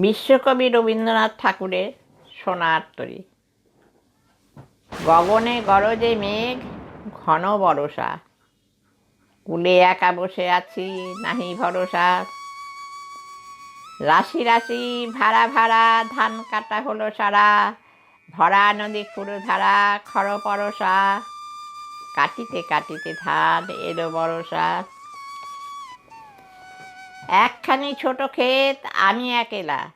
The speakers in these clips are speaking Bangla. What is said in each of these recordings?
বিশ্বকবি রবীন্দ্রনাথ ঠাকুরের সোনার তরী। গগনে গরজে মেঘ, ঘন বরষা। কুলে একা বসে আছি, নাহি ভরসা। রাশি রাশি, ভাড়া ভাড়া, ধান কাটা হলো সারা। ভরা নদী খুঁড়ো ধারা খর পরসা। কাটিতে কাটিতে ধান এলো বরসা একখানি ছোট ক্ষেত, আমি একেলা।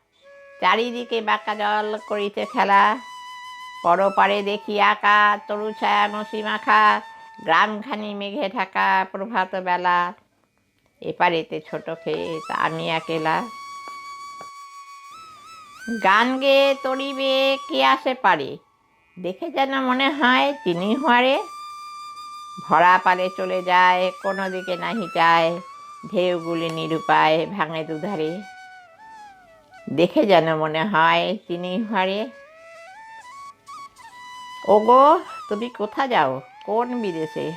চারিদিকে বাঁকা জল করিতে খেলা। পরপারে দেখি আঁকা, তরু ছায়া মসি মাখা, গ্রামখানি মেঘে ঢাকা প্রভাত বেলা। এপারেতে ছোট ক্ষেত, আমি একেলা। গান গেয়ে তরিবে, কে আসে পারে? দেখে যেন মনে হয় তিনি হারে ভরা পালে চলে যায়, কোনো দিকে নাহি যায়। ঢেউগুলি নিরুপায় ভাঙে দুধারে। দেখে যেন মনে হয় তিনি হারে ওগো, তুমি কোথা যাও? কোন বিদেশে?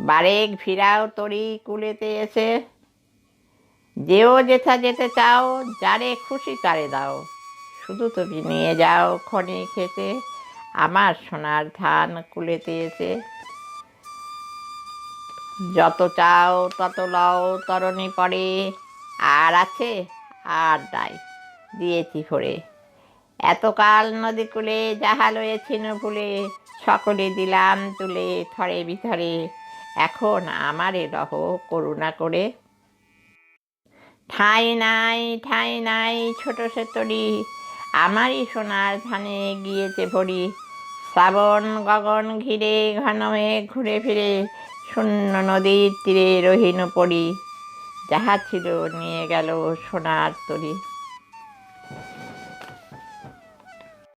বারেক ফিরাও তরি কুলেতে এসে। যেও যেথা যেতে চাও, যারে খুশি তারে দাও। শুধু তুমি নিয়ে যাও খনি খেতে, আমার সোনার ধান কুলেতে এসে। যত চাও তত লও, তরণী পড়ে। আর আছে, আর নাই, দিয়েছি ভরে। এতকাল নদী কূলে যাহা লয়েছিল ভুলে, সকলে দিলাম তুলে থরে বিথরে। এখন আমারে রহ করুণা করে। ঠাঁই নাই ঠাঁই নাই, ছোট সেতরি, আমারই সোনার ধানে গিয়েছে ভরি। শ্রাবণ গগন ঘিরে, ঘন ঘুরে ফিরে শূন্য নদীর তীরে রহিন পড়ি যাহা ছিল নিয়ে গেল সোনার তরী।